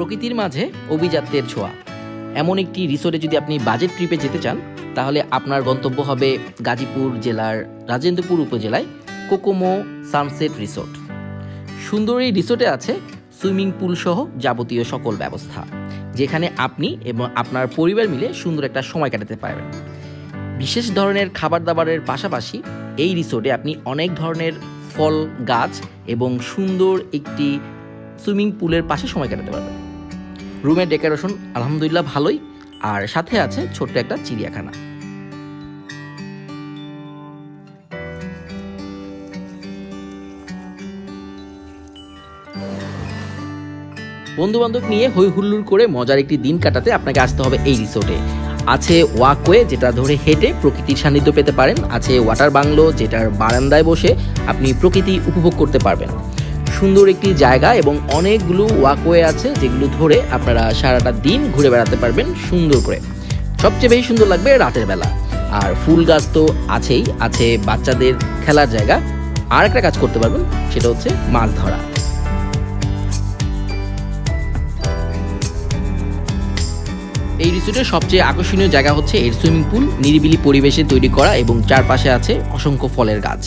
প্রকৃতির মাঝে অভিজাত্যের ছোঁয়া। এমন একটি রিসোর্টে যদি আপনি বাজেট ট্রিপে যেতে চান, তাহলে আপনার গন্তব্য হবে গাজীপুর জেলার রাজেন্দ্রপুর উপজেলায় কোকোমো সানসেট রিসোর্ট। সুন্দর এই রিসোর্টে আছে সুইমিং পুল সহ যাবতীয় সকল ব্যবস্থা, যেখানে আপনি এবং আপনার পরিবার মিলে সুন্দর একটা সময় কাটাতে পারবেন। বিশেষ ধরনের খাবার দাবারের পাশাপাশি এই রিসোর্টে আপনি অনেক ধরনের ফল, গাছ এবং সুন্দর একটি সুইমিং পুলের পাশে সময় কাটাতে পারবেন। রুমের ডেকোরেশন আলহামদুলিল্লাহ ভালোই, আর সাথে আছে ছোট্ট একটা চিড়িয়াখানা। বন্ধু বান্ধব নিয়ে হই হুল্লোড় করে মজার একটি দিন কাটাতে আপনাকে আসতে হবে এই রিসোর্টে। আছে ওয়াকওয়ে, যেটা ধরে হেঁটে প্রকৃতির সান্নিধ্য পেতে পারেন। আছে ওয়াটার বাংলো, যেটার বারান্দায় বসে আপনি প্রকৃতি উপভোগ করতে পারবেন। সুন্দর একটি জায়গা এবং অনেকগুলো ওয়াকওয়ে আছে যেগুলো ধরে আপনারা সারাটা দিন ঘুরে বেড়াতে পারবেন সুন্দর করে। সবচেয়ে বেশি সুন্দর লাগবে রাতের বেলা। আর ফুল গাছ তো আছেই, আছে বাচ্চাদের খেলার জায়গা। আর একটা কাজ করতে পারবেন, সেটা হচ্ছে মাছ ধরা। এই রিসোর্টের সবচেয়ে আকর্ষণীয় জায়গা হচ্ছে এর সুইমিং পুল নিরিবিলি পরিবেশে তৈরি করা এবং চারপাশে আছে অসংখ্য ফলের গাছ।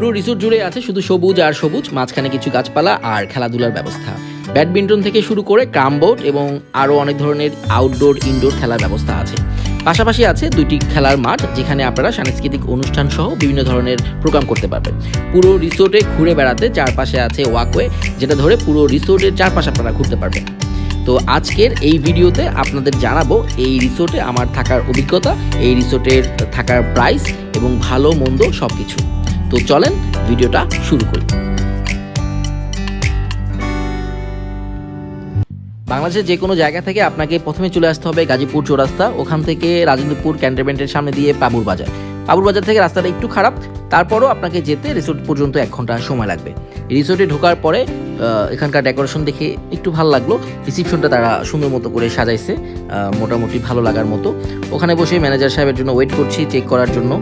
পুরো রিসোর্ট জুড়ে আছে শুধু সবুজ আর সবুজ, মাঝখানে কিছু গাছপালা আর খেলাধুলার ব্যবস্থা। ব্যাডমিন্টন থেকে শুরু করে ক্রাম বোর্ড এবং আরও অনেক ধরনের আউটডোর ইনডোর খেলার ব্যবস্থা আছে। পাশাপাশি আছে দুইটি খেলার মাঠ, যেখানে আপনারা সাংস্কৃতিক অনুষ্ঠান সহ বিভিন্ন ধরনের প্রোগ্রাম করতে পারবেন। পুরো রিসোর্টে ঘুরে বেড়াতে চারপাশে আছে ওয়াকওয়ে যেটা ধরে পুরো রিসোর্টের চারপাশে আপনারা ঘুরতে পারবেন। তো আজকের এই ভিডিওতে আপনাদের জানাব এই রিসোর্টে আমার থাকার অভিজ্ঞতা, এই রিসোর্টের থাকার প্রাইস এবং ভালো, মন্দ সব কিছু তো চলেন ভিডিওটা শুরু করি। বাংলাদেশের যে কোনো জায়গা থেকে আপনাকে প্রথমে চলে আসতে হবে গাজীপুর চৌরাস্তা, ওখান থেকে রাজেন্দ্রপুর ক্যান্টনমেন্টের সামনে দিয়ে পাবুর বাজার। পাবুর বাজার থেকে রাস্তাটা একটু খারাপ, তারপরও আপনাকে যেতে রিসোর্ট পর্যন্ত এক ঘণ্টা সময় লাগবে। রিসোর্টে ঢোকার পরে এখানকার ডেকোরেশন দেখে একটু ভালো লাগল। রিসিপশনটা তারা সুন্দর মতো করে সাজাইছে মোটামুটি ভালো লাগার মতো। ওখানে বসে ম্যানেজার সাহেবের জন্য ওয়েট করছি চেক করার জন্য।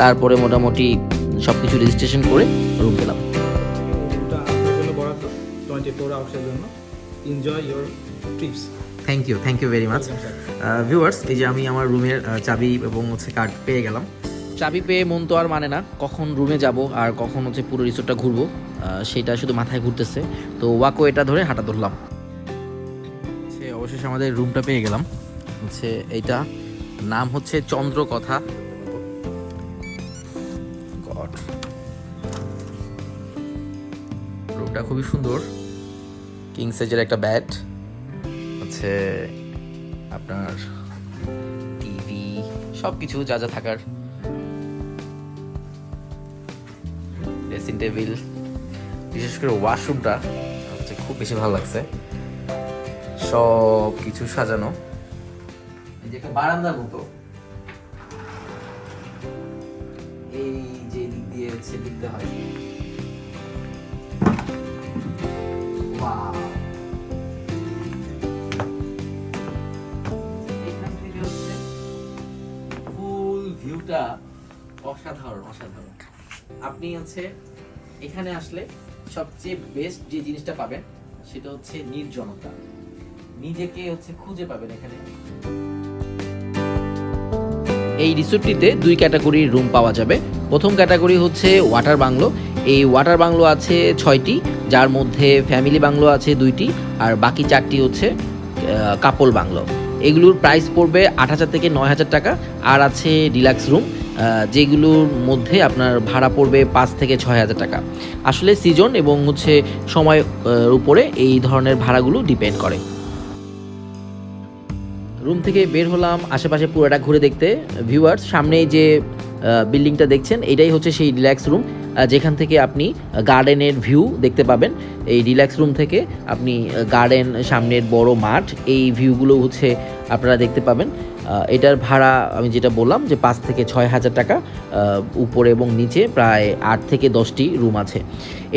তারপরে মোটামুটি সব কিছু রেজিস্ট্রেশন করে রুম পেলাম। Enjoy your trips thank you thank you very much viewers এই যে আমি আমার রুমের চাবি এবং হচ্ছে কার্ড পেয়ে গেলাম। চাবি পেয়ে মন তো আর মানে না কখন রুমে যাব আর কখন হচ্ছে পুরো রিসোর্টটা ঘুরবো সেটা শুধু মাথায় ঘুরতেছে। তো ওয়াকো এটা ধরে হাঁটা ধরলাম। সে অবশেষে আমাদের রুমটা পেয়ে গেলাম। হচ্ছে এইটা নাম হচ্ছে চন্দ্রকথা। রুমটা খুবই সুন্দর। কিং সাইজের একটা ব্যাট হচ্ছে আপনার টিভি সব কিছু যা যা থাকার। ড্রেসিং টেবিল বিশেষ করে ওয়াশরুমটা হচ্ছে খুব বেশি ভালো লাগছে। সব কিছু সাজানো। এই যে একটা বারান্দার মতো। এই যে দিক দিয়ে হচ্ছে দিতে হয়। অসাধারণ। আপনি হচ্ছে এখানে আসলে সবচেয়ে বেস্ট যে জিনিসটা পাবেন, সেটা হচ্ছে নির্জনতা নিজেকে হচ্ছে খুঁজে পাবেন এখানে। এই রিসোর্টটিতে দুই ক্যাটাগরির রুম পাওয়া যাবে। প্রথম ক্যাটাগরি হচ্ছে ওয়াটার বাংলো। এই ওয়াটার বাংলো আছে ছয়টি, যার মধ্যে ফ্যামিলি বাংলো আছে দুইটি, আর বাকি চারটি হচ্ছে কাপল বাংলো। এগুলোর প্রাইস পড়বে আট হাজার থেকে নয় হাজার টাকা, আর আছে ডিলাক্স রুম যেগুলোর মধ্যে আপনার ভাড়া পড়বে পাঁচ থেকে ছয় হাজার টাকা। আসলে সিজন এবং হচ্ছে সময় উপরে এই ধরনের ভাড়াগুলো ডিপেন্ড করে। রুম থেকে বের হলাম, আশেপাশে পুরোটা ঘুরে দেখতে। ভিউয়ার্স সামনে যে বিল্ডিংটা দেখছেন, এটাই হচ্ছে সেই রিল্যাক্স রুম যেখান থেকে আপনি গার্ডেনের ভিউ দেখতে পাবেন। এই রিল্যাক্স রুম থেকে আপনি গার্ডেন সামনের বড় মাঠ, এই ভিউগুলো হচ্ছে আপনারা দেখতে পাবেন। এটার ভাড়া আমি যেটা বললাম যে পাঁচ থেকে ছয় হাজার টাকা উপরে এবং নিচে প্রায় আট থেকে দশটি রুম আছে।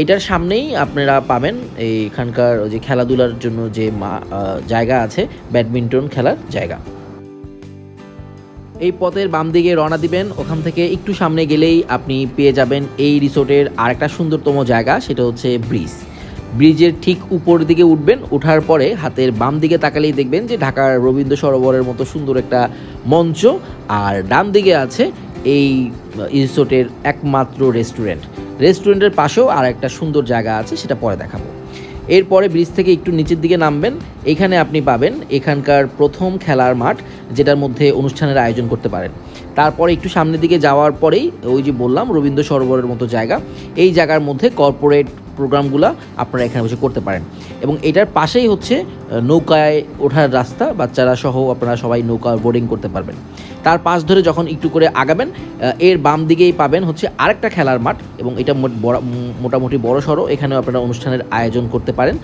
এটার সামনেই আপনারা পাবেন এইখানকার যে খেলাধুলার জন্য যে জায়গা আছে, ব্যাডমিন্টন খেলার জায়গা। এই পথের বাম দিকে রওনা দিবেন, ওখান থেকে একটু সামনে গেলেই আপনি পেয়ে যাবেন এই রিসোর্টের আরেকটা সুন্দরতম জায়গা, সেটা হচ্ছে ব্রিজ। ব্রিজের ঠিক উপর দিকে উঠবেন ওঠার পরে হাতের বাম দিকে তাকালেই দেখবেন যে ঢাকার রবীন্দ্র সরোবরের মতো সুন্দর একটা মঞ্চ, আর ডান দিকে আছে এই রিসোর্টের একমাত্র রেস্টুরেন্ট। রেস্টুরেন্টের পাশেও আর একটা সুন্দর জায়গা আছে, সেটা পরে দেখাবো। এরপরে ব্রিজ থেকে একটু নিচের দিকে নামবেন, এখানে আপনি পাবেন এখানকার প্রথম খেলার মাঠ, যেটার মধ্যে অনুষ্ঠানের আয়োজন করতে পারেন। তারপরে একটু সামনের দিকে যাওয়ার পরেই, ওই যে বললাম, রবীন্দ্র সরোবরের মতো জায়গা। এই জায়গার মধ্যে কর্পোরেট প্রোগ্রামগুলো আপনারা এখানে বসে করতে পারেন। এবং এটার পাশেই হচ্ছে নৌকায় ওঠার রাস্তা, বাচ্চারা সহ আপনারা সবাই নৌকা বোর্ডিং করতে পারবেন। তার পাশ ধরে যখন একটু করে আগাবেন এর বাম দিকেই পাবেন হচ্ছে আরেকটা খেলার মাঠ এবং এটা মোটামুটি বড় সড়ো, এখানেও আপনারা অনুষ্ঠানের আয়োজন করতে পারেন।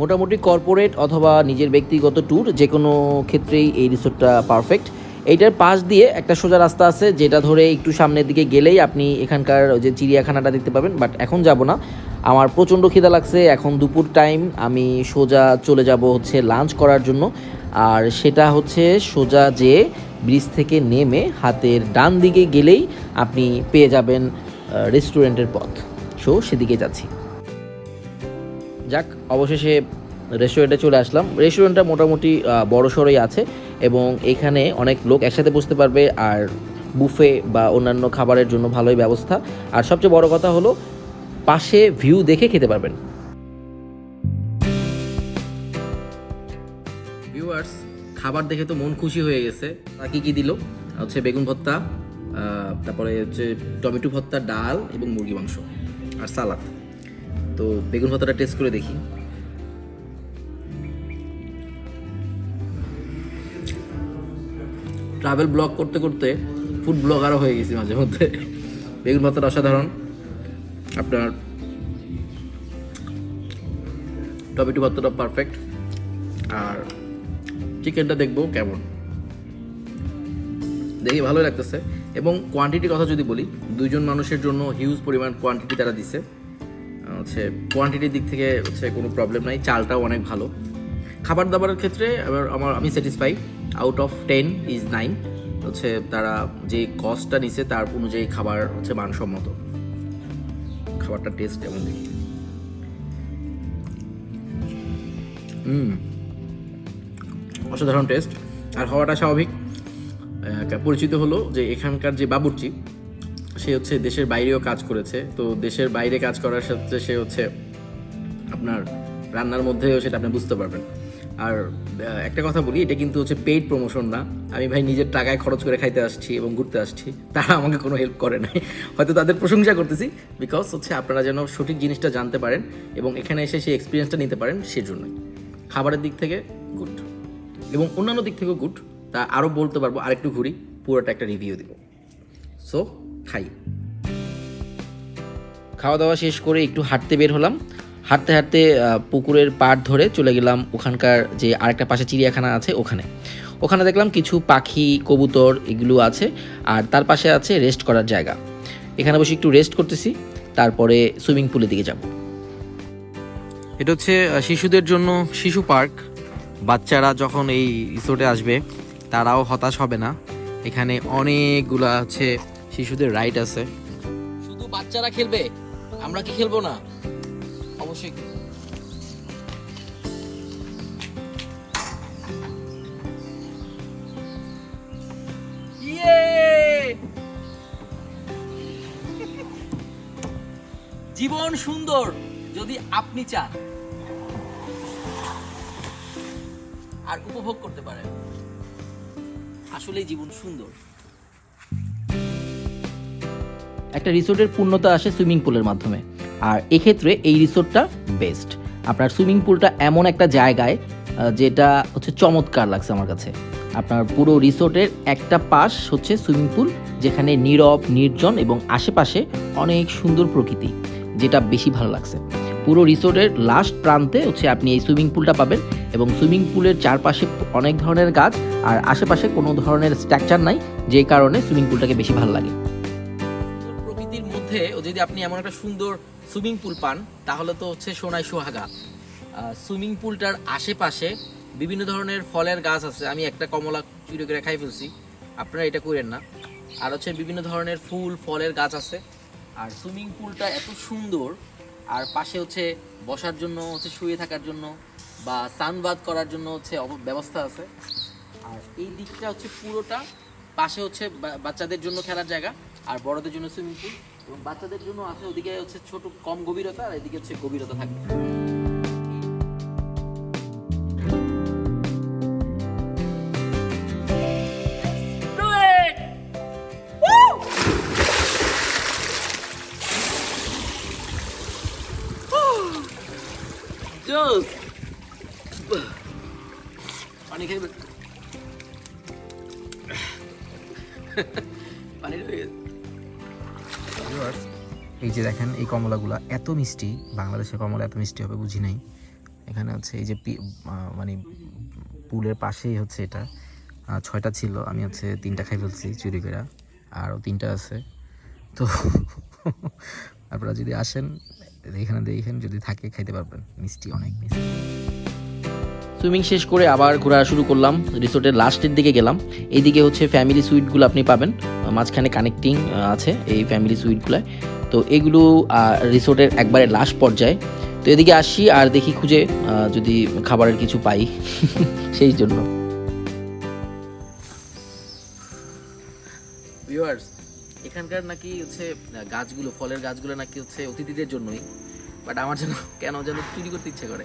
মোটামুটি কর্পোরেট অথবা নিজের ব্যক্তিগত ট্যুর যে কোনো ক্ষেত্রেই এই রিসোর্টটা পারফেক্ট। এইটার পাশ দিয়ে একটা সোজা রাস্তা আছে, যেটা ধরে একটু সামনের দিকে গেলেই আপনি এখানকার যে চিড়িয়াখানাটা দেখতে পাবেন বাট এখন যাব না। আমার প্রচণ্ড খিদা লাগছে, এখন দুপুর টাইম আমি সোজা চলে যাব হচ্ছে লাঞ্চ করার জন্য, আর সেটা হচ্ছে সোজা যে ব্রিজ থেকে নেমে হাতের ডান দিকে গেলেই আপনি পেয়ে যাবেন রেস্টুরেন্টের পথ। সো সেদিকে যাচ্ছি। যাক, অবশেষে রেস্টুরেন্টে চলে আসলাম। রেস্টুরেন্টটা মোটামুটি বড় সড়ই আছে এবং এখানে অনেক লোক একসাথে বসতে পারবে আর বুফে বা অন্যান্য খাবারের জন্য ভালোই ব্যবস্থা। আর সবচেয়ে বড় কথা হলো, পাশে ভিউ দেখে খেতে পারবেন। ভিউয়ার্স খাবার দেখে তো মন খুশি হয়ে গেছে। কি কি দিল? হচ্ছে বেগুন ভর্তা তারপরে হচ্ছে টমেটো ভর্তা, ডাল এবং মুরগি মাংস আর সালাদ। তো বেগুন ভর্তাটা টেস্ট করে দেখি। ট্রাভেল ব্লগ করতে করতে ফুড ব্লগারও হয়ে গেছি মাঝে মধ্যে। বেগুন ভর্তাটা অসাধারণ। আপনার টমেটো ভর্তাটা পারফেক্ট আর চিকেনটা দেখব কেমন। দেখি ভালো লাগতেছে। এবং কোয়ান্টিটির কথা যদি বলি দুজন মানুষের জন্য হিউজ পরিমাণ কোয়ান্টিটি তারা দিছে। হচ্ছে কোয়ান্টিটির দিক থেকে হচ্ছে কোনো প্রবলেম নাই। চালটাও অনেক ভালো। খাবার দাবারের ক্ষেত্রে এবার আমার আমি satisfy out of ten is nine হচ্ছে তারা যে কস্টটা নিছে তার অনুযায়ী খাবার হচ্ছে মানসম্মত। খাবারটা টেস্ট এমন দেখি অসাধারণ টেস্ট আর হওয়াটা স্বাভাবিক। পরিচিত হলো যে এখানকার যে বাবুর্চি, সে হচ্ছে দেশের বাইরেও কাজ করেছে। তো দেশের বাইরে কাজ করার সাথে সে হচ্ছে আপনার রান্নার মধ্যেও সেটা আপনি বুঝতে পারবেন। আর একটা কথা বলি, এটা কিন্তু হচ্ছে পেইড প্রমোশন না। আমি ভাই নিজের টাকায় খরচ করে খাইতে আসছি এবং ঘুরতে আসছি। তারা আমাকে কোনো হেল্প করে নাই। হয়তো তাদের প্রশংসা করতেছি বিকজ হচ্ছে আপনারা যেন সঠিক জিনিসটা জানতে পারেন এবং এখানে এসে সেই এক্সপিরিয়েন্সটা নিতে পারেন সেজন্যই। খাবারের দিক থেকে গুড এবং অন্যান্য দিক থেকেও গুড তা আরও বলতে পারব, আরেকটু ঘুরি, পুরোটা একটা রিভিউ দিব। সো খাই। খাওয়া দাওয়া শেষ করে একটু হাঁটতে বের হলাম। হাঁটতে হাঁটতে পুকুরের পাড় ধরে চলে গেলাম ওখানকার যে আরেকটা পাশে চিড়িয়াখানা আছে ওখানে। ওখানে দেখলাম কিছু পাখি কবুতর এগুলো আছে আর তার পাশে আছে রেস্ট করার জায়গা। এখানে বসে একটু রেস্ট করতেছি তারপরে সুইমিং পুলের দিকে যাব। এটা হচ্ছে শিশুদের জন্য শিশু পার্ক। বাচ্চারা যখন এই রিসোর্টে আসবে তারাও হতাশ হবে না। এখানে অনেকগুলা হচ্ছে শিশুদের রাইড আছে। শুধু বাচ্চারা খেলবে আমরা কি খেলব না? অবশ্যই। ইয়ে! জীবন সুন্দর যদি আপনি চান আর উপভোগ করতে পারেন আসলেই জীবন সুন্দর একটা রিসোর্টের পূর্ণতা আসে সুইমিং পুলের মাধ্যমে আর এক্ষেত্রে এই রিসোর্টটা বেস্ট। আপনার সুইমিং পুলটা এমন একটা জায়গায় যেটা হচ্ছে চমৎকার লাগছে আমার কাছে। আপনার পুরো রিসোর্টের একটা পাশ হচ্ছে সুইমিং পুল, যেখানে নীরব, নির্জন এবং আশেপাশে অনেক সুন্দর প্রকৃতি, যেটা বেশি ভালো লাগছে। পুরো রিসোর্টের লাস্ট প্রান্তে হচ্ছে আপনি এই সুইমিং পুলটা পাবেন এবং সুইমিং পুলের চারপাশে অনেক ধরনের গাছ আর আশেপাশে কোনো ধরনের স্ট্রাকচার নাই, যে কারণে সুইমিং পুলটাকে বেশি ভালো লাগে। যদি আপনি এমন একটা সুন্দর সুইমিং পুল পান, তাহলে তো হচ্ছে সোনায় সোহাগা। সুইমিং পুলটার আশেপাশে বিভিন্ন ধরনের ফলের গাছ আছে। আমি একটা কমলা চুরি করে খাই ফেলছি। আপনারা এটা করেন না। আর হচ্ছে বিভিন্ন ধরনের ফুল, ফলের গাছ আছে। আর সুইমিং পুলটা এত সুন্দর। আর পাশে হচ্ছে বসার জন্য, হচ্ছে শুয়ে থাকার জন্য বা সানবাদ করার জন্য হচ্ছে ব্যবস্থা আছে। আর এই দিকটা হচ্ছে পুরোটা পাশে হচ্ছে বাচ্চাদের জন্য খেলার জায়গা। আর বড়দের জন্য সুইমিং পুল। এবং বাচ্চাদের জন্য আছে ওদিকে হচ্ছে ছোট কম গভীরতা আর এদিকে হচ্ছে গভীরতা থাকবে। পানি খাইবে পানি রয়ে গেছে। এই যে দেখেন, এই কমলাগুলা এত মিষ্টি, বাংলাদেশের কমলা এত মিষ্টি হবে, বুঝি নাই। এখানে হচ্ছে এই যে মানে পুলের পাশেই হচ্ছে এটা। ছয়টা ছিল, আমি হচ্ছে তিনটা খাই ফেলছি চুরি করে আরও তিনটা আছে। তো আপনারা যদি আসেন, এখানে দেখেন যদি থাকে, খাইতে পারবেন। মিষ্টি, অনেক মিষ্টি। সুইমিং শেষ করে আবার ঘোরা শুরু করলাম। রিসোর্টের লাস্টের দিকে গেলাম। এইদিকে হচ্ছে ফ্যামিলি সুইটগুলো আপনি পাবেন। মাঝখানে কানেক্টিং আছে এই ফ্যামিলি সুইটগুলোয় তো এগুলো রিসোর্টের একবারে লাস্ট পর্যায়ে। তো এদিকে আসি আর দেখি খুঁজে যদি খাবারের কিছু পাই। সেই জন্য। এখানকার নাকি হচ্ছে গাছগুলো, ফলের গাছগুলো নাকি হচ্ছে অতিথিদের জন্যই। বাট আমার জন্য কেন যেন চুরি করতে ইচ্ছে করে।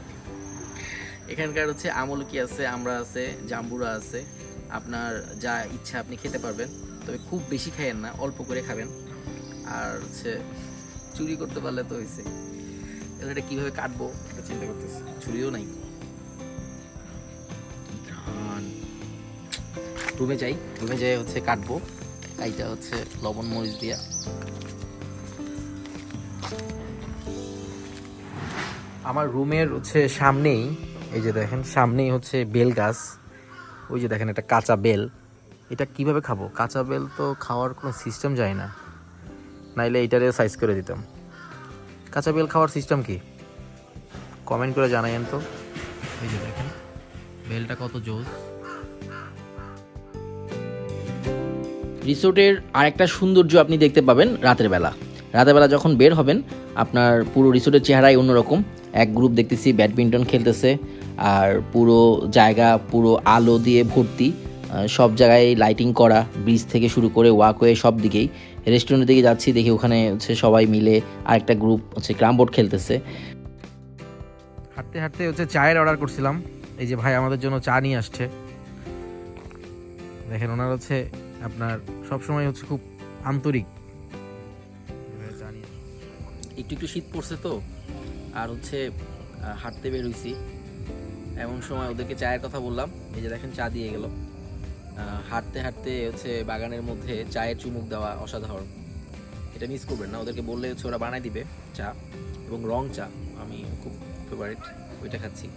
এখানকার হচ্ছে আমলকি আছে, আমরা আছে, জাম্বুরা আছে, আপনার যা ইচ্ছা আপনি খেতে পারবেন। তবে খুব বেশি খাইয়েন না, অল্প করে খাবেন। আর হচ্ছে চুরি করতে পারলে তো হয়েছে এবার এটা কীভাবে কাটবো, এটা চিন্তা করতেছি। চুরিও নাই। রুমে যাই রুমে যাই হচ্ছে কাটবো। কাইটা হচ্ছে লবণ মরিচ দিয়া। আমার রুমের হচ্ছে সামনেই এই যে দেখেন, সামনেই হচ্ছে বেল গাছ। ওই যে দেখেন একটা কাঁচা বেল। এটা কীভাবে খাব? কাঁচা বেল তো খাওয়ার কোনো সিস্টেম যায় না। নাইলে এইটারে সাইজ করে দিতাম। কাঁচা বেল খাওয়ার সিস্টেম কি? কমেন্ট করে জানাইন তো। এই যে দেখেন, বেলটা কত জোস। রিসোর্টের আরেকটা সৌন্দর্য আপনি দেখতে পাবেন রাতের বেলা। রাতের বেলা যখন বের হবেন, আপনার পুরো রিসোর্টের চেহারাই অন্যরকম। এক গ্রুপ দেখতেছি ব্যাডমিন্টন খেলতেছে আর পুরো জায়গা পুরো আলো দিয়ে ভর্তি সব জায়গায় লাইটিং করা ব্রিজ থেকে শুরু করে ওয়াকওয়ে সব দিকেই। রেস্টুরেন্টের দিকে যাচ্ছি দেখি ওখানে হচ্ছে সবাই মিলে আরেকটা গ্রুপ হচ্ছে ক্রাম বোর্ড খেলতেছে। হাঁটতে হাঁটতে হচ্ছে চায়ের অর্ডার করছিলাম। এই যে ভাই আমাদের জন্য চা নিয়ে আসছে। দেখেন ওনার হচ্ছে আপনার সবসময় হচ্ছে খুব আন্তরিক। চা একটু একটু শীত পড়ছে তো। আর হচ্ছে হাঁটতে বের হইছি এমন সময় ওদেরকে চায়ের কথা বললাম, এই যে দেখেন চা দিয়ে গেল। হাঁটতে হাঁটতে হচ্ছে বাগানের মধ্যে চায়ের চুমুক দেওয়া অসাধারণ। এটা মিস করবেন না, ওদেরকে বললে হচ্ছে ওরা বানাই দিবে চা এবং রং চা। আমি খুব ফেভারিট ওইটা খাচ্ছি।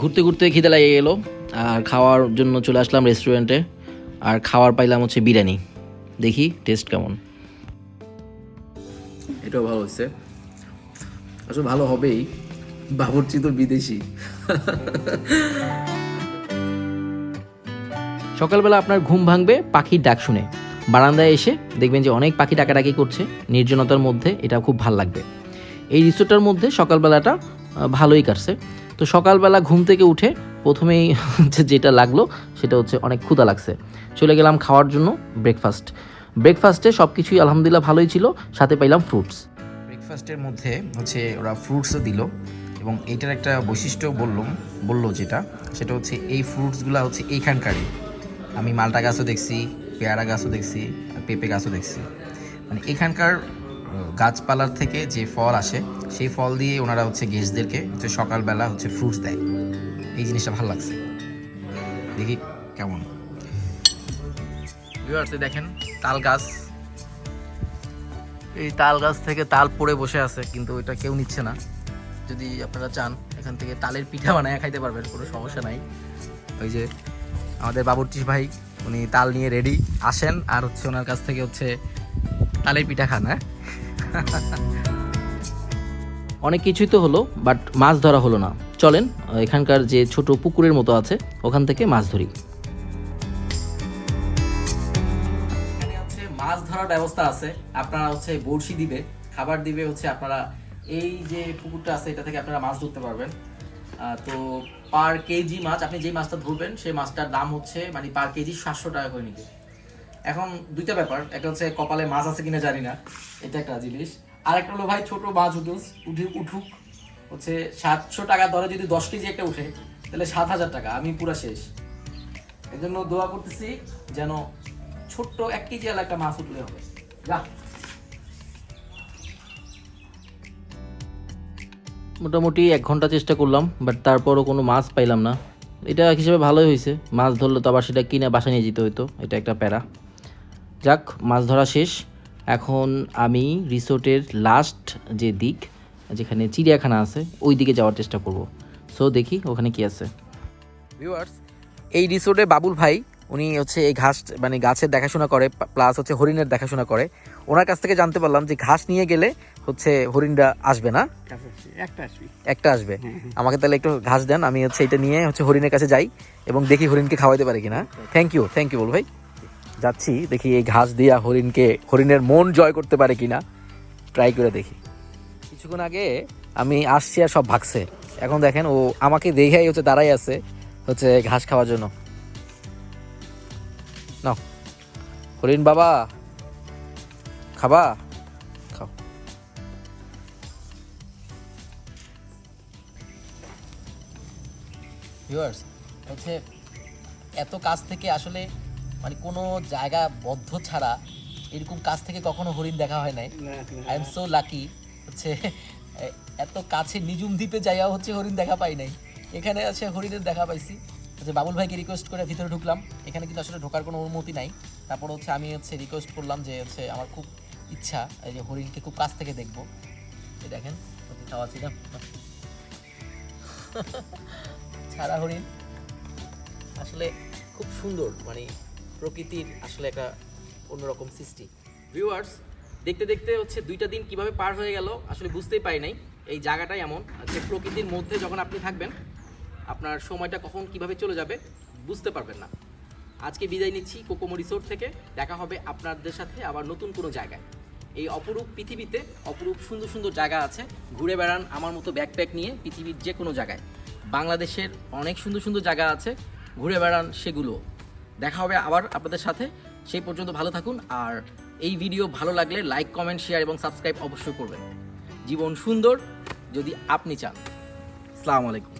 ঘুরতে ঘুরতে খিদে লাগিয়ে গেলো, আর খাওয়ার জন্য চলে আসলাম রেস্টুরেন্টে আর খাওয়ার পাইলাম হচ্ছে বিরিয়ানি। দেখি টেস্ট কেমন। এটাও ভালো হচ্ছে আসলে ভালো হবেই। বাবরচি তো বিদেশি। সকালবেলা আপনার ঘুম ভাঙবে পাখির ডাক শুনে। বারান্দায় এসে দেখবেন যে অনেক পাখি ডাকাডাকি করছে। নির্জনতার মধ্যে এটা খুব ভালো লাগবে। এই রিসোর্টটার মধ্যে সকালবেলাটা ভালোই কাটছে। তো সকালবেলা ঘুম থেকে উঠে প্রথমেই যেটা লাগল, সেটা হচ্ছে অনেক ক্ষুধা লাগছে। চলে গেলাম খাওয়ার জন্য ব্রেকফাস্ট ব্রেকফাস্টে সব কিছুই আলহামদুলিল্লাহ ভালোই ছিল, সাথে পাইলাম ফ্রুটস ব্রেকফাস্টের মধ্যে হচ্ছে ওরা ফ্রুটসও দিল, এবং এটার একটা বৈশিষ্ট্য বললাম, বলল যেটা, সেটা হচ্ছে এই ফ্রুটসগুলো হচ্ছে এইখানকারই। আমি মালটা গাছও দেখছি, পেয়ারা গাছও দেখছি পেঁপে গাছও দেখছি। মানে এখানকার গাছপালার থেকে যে ফল আসে, সেই ফল দিয়ে ওনারা হচ্ছে গেস্টদেরকে হচ্ছে সকালবেলা হচ্ছে ফ্রুটস দেয়। এই জিনিসটা ভালো লাগছে। দেখি কেমন। ভিউয়ার্সে দেখেন তাল গাছ। এই তাল গাছ থেকে তাল পড়ে বসে আছে কিন্তু এটা কেউ নিচ্ছে না। যদি আপনারা চান এখান থেকে তালের পিঠা বানায় খাইতে পারবেন কোনো সমস্যা নাই। ওই যে আমাদের বাবুর্চি ভাই উনি তাল নিয়ে রেডি আসেন আর হচ্ছে ওনার কাছ থেকে হচ্ছে তালের পিঠা খান হ্যাঁ? অনেক কিছুই তো হলো বাট মাছ ধরা হলো না। চলেন এখানকার যে ছোট পুকুরের মতো আছে, ওখান থেকে মাছ ধরি। মাছ ধরার ব্যবস্থা আছে। আপনারা হচ্ছে বড়শি দিবে, খাবার দিবে হচ্ছে আপনারা এই যে পুকুরটা আছে, এটা থেকে আপনারা মাছ ধরতে পারবেন। তো পার কেজি মাছ, আপনি যেই মাছটা ধরবেন, সেই মাছটার দাম হচ্ছে মানে পার কেজি সাতশো টাকা করে নিবে। এখন দুইটা ব্যাপার, একটা হচ্ছে কপালে মাছ আছে কিনা জানি না, এটা একটা জিনিস। আর একটা হলো ভাই, ছোট মাছ উঠুস উঠে উঠুক। হচ্ছে সাতশো টাকা দরে যদি দশ কেজি একটা উঠে তাহলে সাত হাজার টাকা, আমি পুরা শেষ। এই জন্য দোয়া করতেছি যেন ছোট্ট এক কেজি আলা একটা মাছ উঠলে হবে। যা। মোটামুটি এক ঘণ্টা চেষ্টা করলাম, বাট তারপরও কোনো মাছ পাইলাম না। এটা হিসেবে ভালোই হয়েছে। মাছ ধরলে তো আবার সেটা কিনে বাসা নিয়ে যেতে হতো এটা একটা প্যারা। যাক, মাছ ধরা শেষ। এখন আমি রিসোর্টের লাস্ট যে দিক যেখানে চিড়িয়াখানা আছে ওই দিকে যাওয়ার চেষ্টা করব। সো দেখি ওখানে কি আছে। ভিউয়ার্স এই রিসোর্টে বাবুল ভাই উনি হচ্ছে এই ঘাস মানে গাছের দেখাশোনা করে প্লাস হচ্ছে হরিণের দেখাশোনা করে। ওনার কাছ থেকে জানতে পারলাম যে ঘাস নিয়ে গেলে হচ্ছে হরিণটা আসবে না? একটা একটা আসবে। আমাকে তাহলে একটু ঘাস দেন আমি হচ্ছে এটা নিয়ে হচ্ছে হরিণের কাছে যাই এবং দেখি হরিণকে খাওয়াইতে পারি কিনা। থ্যাংক ইউ থ্যাংক ইউ বল ভাই। যাচ্ছি দেখি এই ঘাস দিয়া হরিণকে হরিণের মন জয় করতে পারে কিনা। ট্রাই করে দেখি। কিছুক্ষণ আগে আমি আসছি আর সব ভাগছে। এখন দেখেন ও আমাকে দেখেই হচ্ছে দাঁড়াই আছে হচ্ছে ঘাস খাওয়ার জন্য। নাও। হরিণ বাবা খাবা? খাও। ভিউয়ার্স হচ্ছে এত কাছ থেকে আসলে মানে কোনো জায়গা বদ্ধ ছাড়া এরকম কাছ থেকে কখনো হরিণ দেখা হয় নাই। আই এম সো লাকি হচ্ছে এত কাছে নিজুম দ্বীপে যাইয়াও হচ্ছে হরিণ দেখা পাই নাই। এখানে আছে হরিণের দেখা পাইছি। হচ্ছে বাবুল ভাইকে রিকোয়েস্ট করে ভিতরে ঢুকলাম। এখানে কিন্তু আসলে ঢোকার কোনো অনুমতি নাই। তারপর হচ্ছে আমি হচ্ছে রিকোয়েস্ট করলাম যে হচ্ছে আমার খুব ইচ্ছা, এই যে হরিণকে খুব কাছ থেকে দেখব। এই দেখেন ওকে খাওয়াচ্ছি ছাড়া হরিণ। আসলে খুব সুন্দর মানে প্রকৃতির আসলে একটা অন্যরকম সৃষ্টি। ভিউয়ার্স দেখতে দেখতে হচ্ছে দুইটা দিন কীভাবে পার হয়ে গেল, আসলে বুঝতেই পারি নাই। এই জায়গাটাই এমন যে প্রকৃতির মধ্যে যখন আপনি থাকবেন, আপনার সময়টা কখন কীভাবে চলে যাবে, বুঝতে পারবেন না। আজকে বিদায় নিচ্ছি কোকোমো রিসোর্ট থেকে, দেখা হবে আপনাদের সাথে আবার নতুন কোনো জায়গায়। এই অপরূপ পৃথিবীতে অপরূপ সুন্দর সুন্দর জায়গা আছে, ঘুরে বেড়ান আমার মতো ব্যাকপ্যাক নিয়ে পৃথিবীর যে কোনো জায়গায়। বাংলাদেশের অনেক সুন্দর সুন্দর জায়গা আছে, ঘুরে বেড়ান সেগুলো। দেখা হবে আবার আপনাদের সাথে, সেই পর্যন্ত ভালো থাকুন, আর এই ভিডিও ভালো লাগলে লাইক কমেন্ট শেয়ার এবং সাবস্ক্রাইব অবশ্যই করবেন। জীবন সুন্দর যদি আপনি চান। আসসালামু আলাইকুম।